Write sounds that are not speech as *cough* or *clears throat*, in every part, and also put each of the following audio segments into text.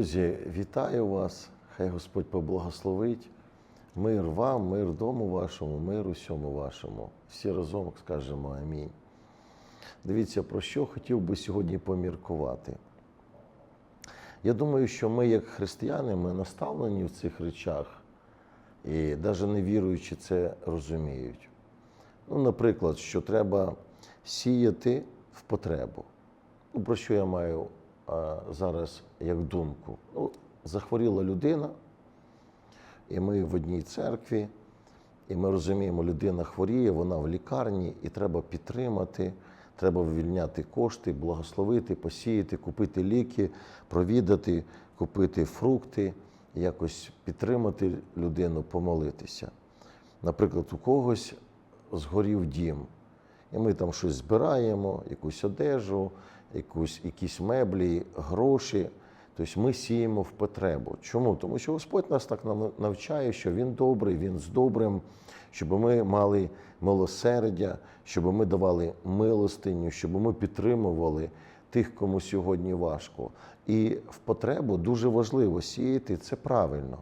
Друзі, вітаю вас! Хай Господь поблагословить. Мир вам, мир дому вашому, мир усьому вашому. Всі разом скажемо амінь. Дивіться, про що хотів би сьогодні поміркувати. Я думаю, що ми, як християни, ми наставлені в цих речах, і навіть не віруючи це розуміють. Ну, наприклад, що треба сіяти в потребу. Ну, про що я маю зараз як думку? Ну, захворіла людина, і ми в одній церкві, і ми розуміємо, людина хворіє, вона в лікарні, і треба підтримати, треба вивільняти кошти, благословити, посіяти, купити ліки, провідати, купити фрукти, якось підтримати людину, помолитися. Наприклад, у когось згорів дім. І ми там щось збираємо, якусь одежу, якусь, якісь меблі, гроші. Тобто ми сіємо в потребу. Чому? Тому що Господь нас так навчає, що Він добрий, Він з добрим, щоб ми мали милосердя, щоб ми давали милостиню, щоб ми підтримували тих, кому сьогодні важко. І в потребу дуже важливо сіяти це правильно,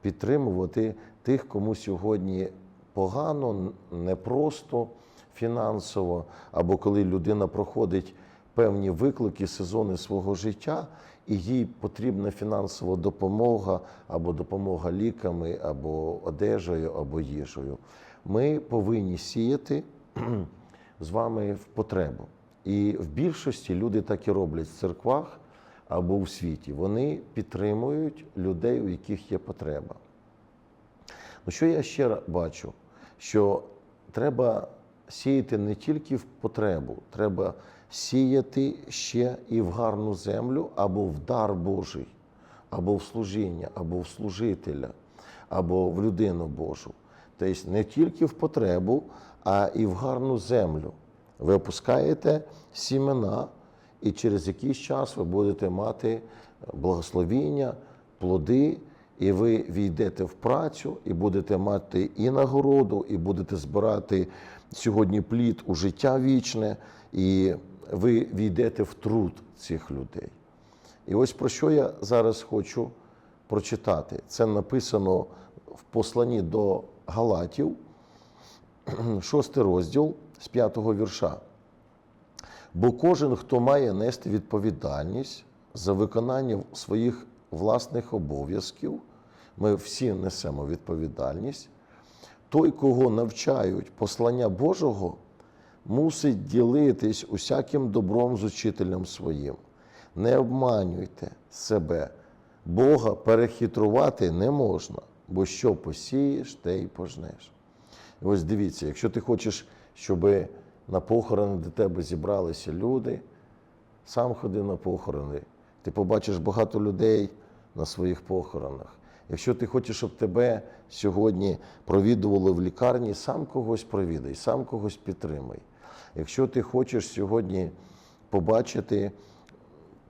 підтримувати тих, кому сьогодні погано, непросто фінансово, або коли людина проходить певні виклики, сезони свого життя, і їй потрібна фінансова допомога, або допомога ліками, або одежею, або їжею. Ми повинні сіяти з вами в потребу. І в більшості люди так і роблять в церквах або в світі. Вони підтримують людей, у яких є потреба. Ну, що я ще бачу? Що треба сіяти не тільки в потребу, треба сіяти ще і в гарну землю, або в дар Божий, або в служіння, або в служителя, або в людину Божу. Тобто не тільки в потребу, а і в гарну землю. Ви опускаєте сімена, і через якийсь час ви будете мати благословіння, плоди, і ви війдете в працю, і будете мати і нагороду, і будете збирати сьогодні плід у життя вічне, і ви війдете в труд цих людей. І ось про що я зараз хочу прочитати. Це написано в посланні до Галатів, *clears throat* шостий розділ з п'ятого вірша. Бо кожен, хто має нести відповідальність за виконання своїх власних обов'язків, ми всі несемо відповідальність, той, кого навчають послання Божого, мусить ділитись усяким добром з учителем своїм. Не обманюйте себе, Бога перехитрувати не можна, бо що посієш, те й пожнеш. І ось дивіться, якщо ти хочеш, щоб на похорони до тебе зібралися люди, сам ходи на похорони. Ти побачиш багато людей на своїх похоронах. Якщо ти хочеш, щоб тебе сьогодні провідували в лікарні, сам когось провідай, сам когось підтримай. Якщо ти хочеш сьогодні побачити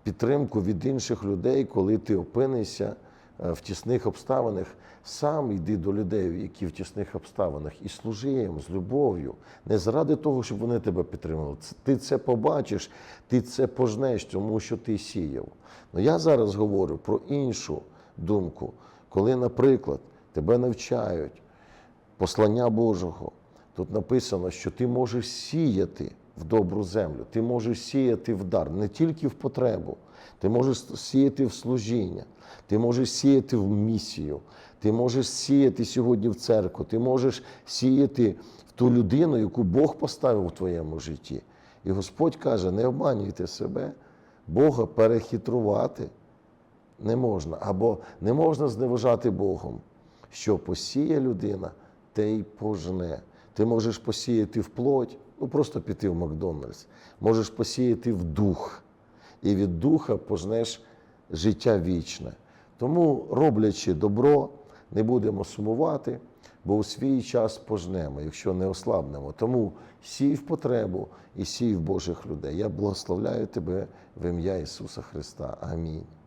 підтримку від інших людей, коли ти опинишся в тісних обставинах, сам йди до людей, які в тісних обставинах, і служи їм з любов'ю, не заради того, щоб вони тебе підтримали. Ти це побачиш, ти це пожнеш, тому що ти сіяв. Ну я зараз говорю про іншу думку, коли, наприклад, тебе навчають послання Божого. Тут написано, що ти можеш сіяти в добру землю, ти можеш сіяти в дар, не тільки в потребу, ти можеш сіяти в служіння, ти можеш сіяти в місію, ти можеш сіяти сьогодні в церкву, ти можеш сіяти в ту людину, яку Бог поставив у твоєму житті. І Господь каже: не обманюйте себе, Бога перехитрувати не можна, або не можна зневажати Богом. Що посіє людина, те й пожне. Ти можеш посіяти в плоть, ну просто піти в Макдональдс, можеш посіяти в дух, і від духа пожнеш життя вічне. Тому, роблячи добро, не будемо сумувати, бо у свій час пожнемо, якщо не ослабнемо. Тому сій в потребу і сій в Божих людей. Я благословляю тебе в ім'я Ісуса Христа. Амінь.